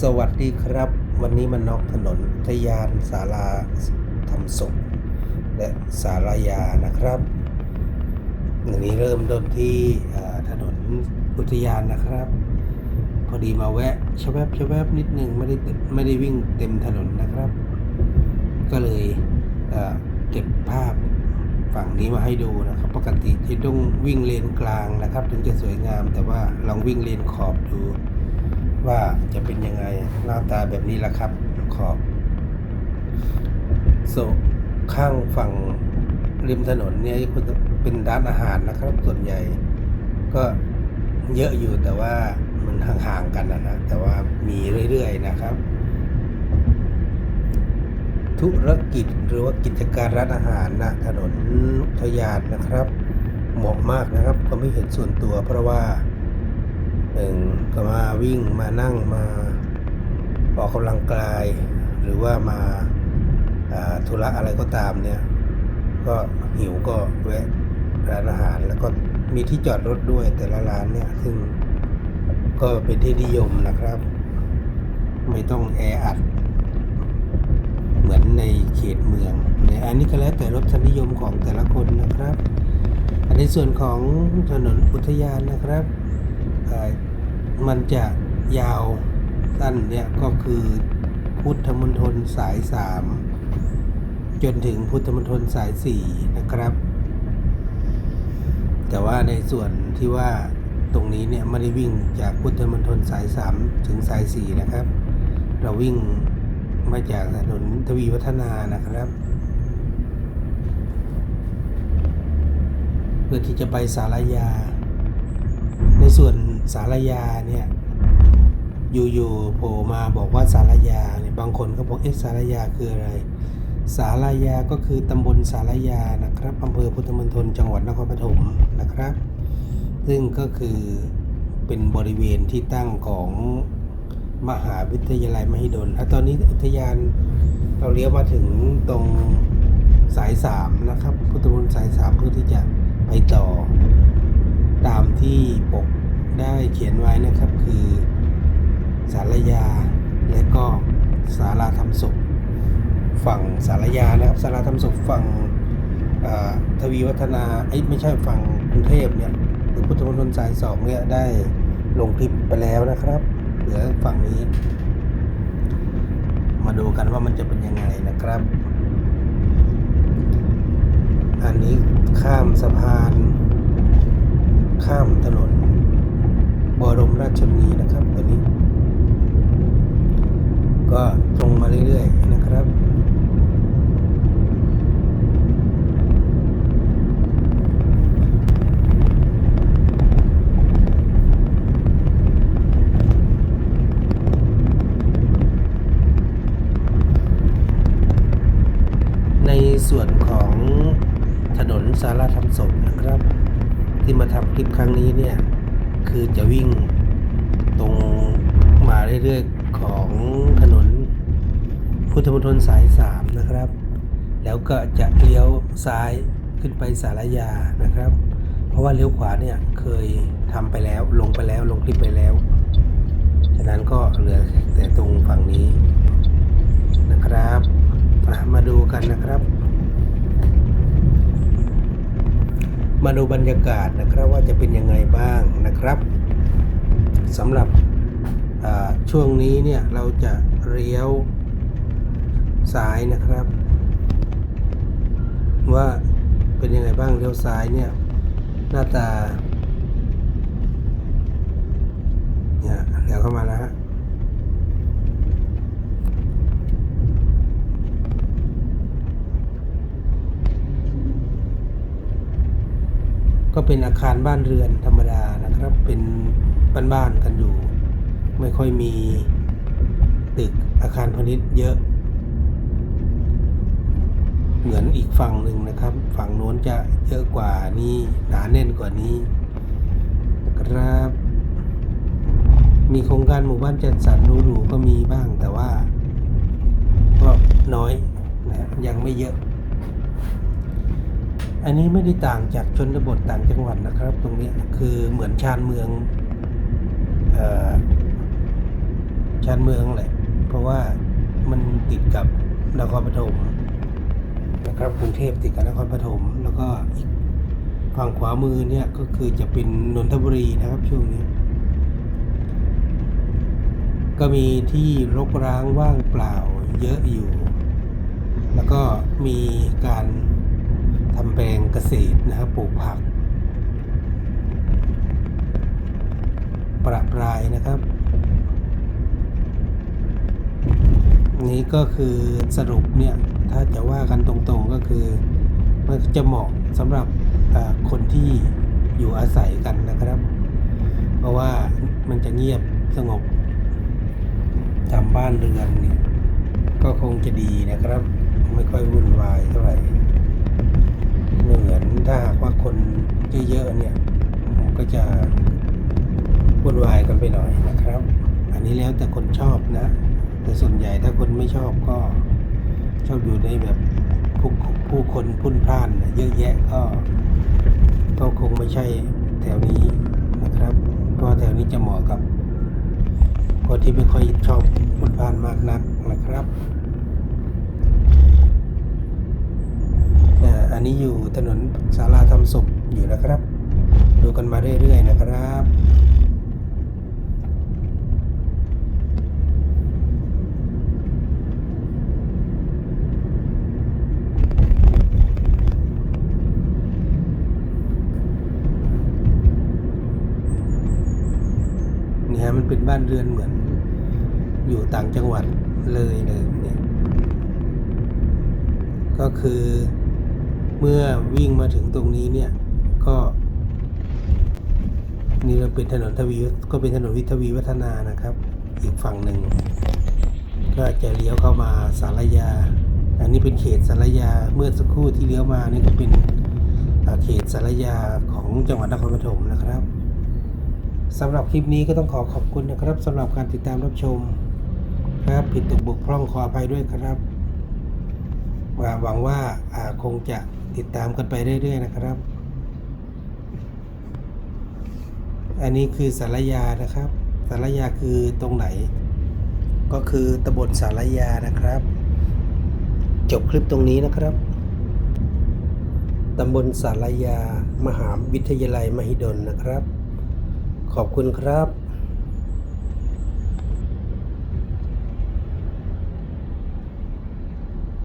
สวัสดีครับ วันนี้มันนอกถนนอุทยานศาลาทำศพและศาลายานะครับวันนี้เริ่มต้นที่ถนนอุทยานนะครับ พอดีมาแวะชแวบชแวบนิดนึงไม่ได้เต็มไม่ได้วิ่งเต็มถนนนะครับ ก็เลยเก็บภาพฝั่งนี้มาให้ดูนะครับ ปกติจะต้องวิ่งเลนกลางนะครับ ถึงจะสวยงาม แต่ว่าลองวิ่งเลนขอบดูว่าจะเป็นยัง หน้าตาแบบนี้ละครับ ขอบโซข้างฝั่งริมถนนเนี่ยก็จะเป็นร้านอาหารนะครับ ส่วนใหญ่ ก็เยอะอยู่แต่ว่ามันห่างๆกันนะนะแต่ว่ามีเรื่อยๆนะครับ ธุรกิจหรือว่ากิจการร้านอาหารนะถนนทยานนะครับเหมาะมากนะครับก็ไม่เห็นส่วนตัวเพราะว่าหนึ่งก็มาวิ่งมานั่งมา ออกกำลังกาย หรือว่ามาธุระอะไรก็ตามเนี่ย ก็หิวก็แวะร้านอาหาร แล้วก็มีที่จอดรถด้วยแต่ละร้านเนี่ย ซึ่งก็เป็นที่นิยมนะครับ ไม่ต้องแออัด เหมือนในเขตเมืองในอันนี้ก็แล้วแต่รสนิยมของแต่ละคนนะครับนในส่วนของถนนอุทยานนะครับมันจะยาว สั้นเนี่ยก็คือพุทธมณฑลสายสามจนถึงพุทธมณฑลสายสี่นะครับ แต่ว่าในส่วนที่ว่าตรงนี้เนี่ยไม่ได้วิ่งจากพุทธมณฑลสายสามถึงสายสี่นะครับ เราวิ่งมาจากถนนทวีวัฒนานะครับ เพื่อที่จะไปสารยา ในส่วนสารยาเนี่ย อยู่ๆโผล่มาบอกว่าสารยาเนี่ยบางคนก็บอกเอ๊ะสารยาคืออะไร สารยาก็คือตำบลสารยานะครับอำเภอพุทธมณฑลจังหวัดนครปฐมนะครับ ซึ่งก็คือเป็นบริเวณที่ตั้งของมหาวิทยาลัยมหิดลตอนนี้อุทยานเราเลี้ยวมาถึงตรงสายสามนะครับพุทธมณฑลสายสามเพื่อที่จะไปต่อ ตามที่ปกได้เขียนไว้นะครับคือ สารยา และก็ศาลาทำศพฝั่งสารยานะครับศาลาทำศพฝั่งทวีวัฒนาไอ้ไม่ใช่ฝั่งกรุงเทพเนี่ยหรือพุทธมณฑลสายสองเนี่ยได้ลงคลิปไปแล้วนะครับ เหลือฝั่งนี้ มาดูกันว่ามันจะเป็นยังไงนะครับ อันนี้ข้ามสะพาน ข้ามถนน บรมราชชนนีนะครับตัวนี้ ก็ตรงมาเรื่อยๆนะครับในส่วนของถนนสารธรรมศพนะครับ ที่มาทำคลิปครั้งนี้เนี่ย คือจะวิ่งตรงมาเรื่อยๆ ของ ถนน พุทธมณฑลสายสามนะครับ แล้วก็จะเลี้ยวซ้ายขึ้นไปสารยานะครับ เพราะว่าเลี้ยวขวาเนี่ยเคยทำไปแล้วลงไปแล้วลงคลิปไปแล้วฉะนั้นก็เหลือแต่ตรงฝั่งนี้นะครับมาดูกันนะครับ มาดูบรรยากาศนะครับว่าจะเป็นยังไงบ้างนะครับสำหรับ ช่วงนี้เนี่ยเราจะเลี้ยวซ้ายนะครับ ว่าเป็นยังไงบ้างเลี้ยวซ้ายเนี่ยหน้าตาเนี่ยเดี๋ยวเข้ามาแล้วฮะก็เป็นอาคารบ้านเรือนธรรมดานะครับ เป็นบ้านๆกันอยู่ ไม่ค่อยมีตึกอาคารพาณิชย์เยอะ เหมือนอีกฝั่งหนึ่งนะครับ ฝั่งโน้นจะเยอะกว่านี้หนาแน่นกว่านี้ครับ มีโครงการหมู่บ้านจัดสรรหรูๆก็มีบ้างแต่ว่าก็น้อยนะยังไม่เยอะ อันนี้ไม่ได้ต่างจากชนบทต่างจังหวัดนะครับ ตรงนี้คือเหมือนชานเมืองเออ ชานเมืองแหละ เพราะว่ามันติดกับนครปฐมนะครับกรุงเทพติดกับนครปฐมแล้วก็อีกฝั่งขวามือเนี่ยก็คือจะเป็นนนทบุรีนะครับช่วงนี้ ก็มีที่รกร้างว่างเปล่าเยอะอยู่ แล้วก็มีการทำแปลงเกษตรนะครับปลูกผัก ประปรายนะครับ นี้ก็คือสรุปเนี่ย ถ้าจะว่ากันตรงๆก็คือมันจะเหมาะสำหรับคนที่อยู่อาศัยกันนะครับ เพราะว่ามันจะเงียบสงบทำบ้านเรือนเนี่ยก็คงจะดีนะครับ ไม่ค่อยวุ่นวายเท่าไหร่เหมือนถ้าหากว่าคนเยอะๆเนี่ยก็จะวุ่นวายกันไปหน่อยนะครับ อันนี้แล้วแต่คนชอบนะ แต่ส่วนใหญ่ถ้าคนไม่ชอบก็ชอบอยู่ในแบบผู้ผู้คนพุ่นพล่านเยอะแยะก็ก็คงไม่ใช่แถวนี้นะครับเพราะแถวนี้จะเหมาะกับคนที่ไม่ค่อยชอบพุ่นพล่านมากนักนะครับอ่ออันนี้อยู่ถนนศาลาทำศพอยู่นะครับ ดูกันมาเรื่อยๆนะครับ มันเป็นบ้านเรือนเหมือน อยู่ต่างจังหวัดเลยเลยเนี่ยก็คือเมื่อวิ่งมาถึงตรงนี้เนี่ยก็นี่เราเป็นถนนทวีก็เป็นถนนวิทวีวัฒนานะครับ อีกฝั่งหนึ่งก็จะเลี้ยวเข้ามาสารยา อันนี้เป็นเขตสารยาเมื่อสักครู่ที่เลี้ยวมานี่ก็เป็นเขตสารยาของจังหวัดนครปฐมนะครับ สำหรับคลิปนี้ก็ต้องขอขอบคุณนะครับสำหรับการติดตามรับชม ครับผิดตกบกพร่องขออภัยด้วยครับหวังว่าอ่าคงจะติดตามกันไปเรื่อยๆนะครับ อันนี้คือสารยานะครับ สารยาคือตรงไหน ก็คือตำบลสารยานะครับ จบคลิปตรงนี้นะครับตำบลสารยา มหาวิทยาลัยมหิดลนะครับ ขอบคุณครับ